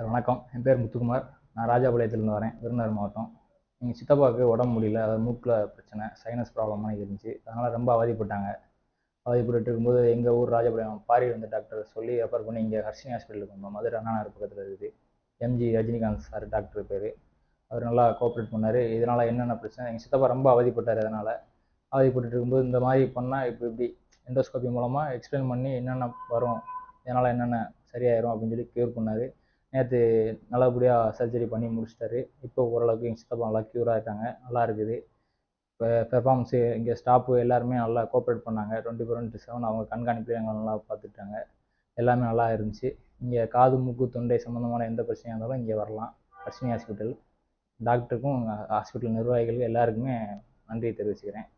Sir வணக்கம். என் பேர் முத்துக்குமார். நான் ராஜாபாளையத்துலேருந்து வரேன். விருதுநகர் மாவட்டம். எங்கள் சித்தப்பாவுக்கு உடம்பு முடியல. அதாவது மூக்கில் பிரச்சனை சைனஸ் ப்ராப்ளமாக இருந்துச்சு. அதனால் ரொம்ப அவதிப்பட்டாங்க. அவதிப்பட்டு இருக்கும்போது எங்கள் ஊர் ராஜபாளையம் பாரி வந்து டாக்டர் சொல்லி ரெஃபர் பண்ணி இங்கே ஹர்ஷினி ஹாஸ்பிட்டலுக்கு வந்தோம். மதுரை அண்ணாநகர் பக்கத்தில் இருக்குது. எம்ஜி ரஜினிகாந்த் சார் டாக்டர் பேர். அவர் நல்லா கோஆப்ரேட் பண்ணார். இதனால் என்னென்ன பிரச்சனை? எங்கள் சித்தப்பா ரொம்ப அவதிப்பட்டார் அதனால். அவதிப்பட்டு இருக்கும்போது இந்த மாதிரி பண்ணால் இப்போ இப்படி எண்டோஸ்கோபி மூலமாக எக்ஸ்பிளைன் பண்ணி என்னென்ன வரும் இதனால் என்னென்ன சரியாயிரும் அப்படின்னு சொல்லி க்யூர் பண்ணார். நேற்று நல்லபடியாக சர்ஜரி பண்ணி முடிச்சிட்டாரு. இப்போ ஓரளவுக்கு எங்கள் சித்தப்பா நல்லா க்யூர் ஆகிட்டாங்க நல்லா இருக்குது. இப்போ பெர்ஃபார்மன்ஸு இங்கே ஸ்டாஃபு எல்லாருமே நல்லா கோஆப்ரேட் பண்ணாங்க. டுவெண்ட்டி ஃபோர் இன்ட்டு செவன் அவங்க கண்காணிப்பிலே எங்களை நல்லா பார்த்துட்டாங்க. எல்லாமே நல்லா இருந்துச்சு. இங்கே காது மூக்கு தொண்டை சம்மந்தமான எந்த பிரச்சனையாக இருந்தாலும் இங்கே வரலாம். லட்சுமி ஹாஸ்பிட்டல் டாக்டருக்கும் ஹாஸ்பிட்டல் நிர்வாகிகளுக்கும் எல்லாருக்குமே நன்றி தெரிவிச்சுக்கிறேன்.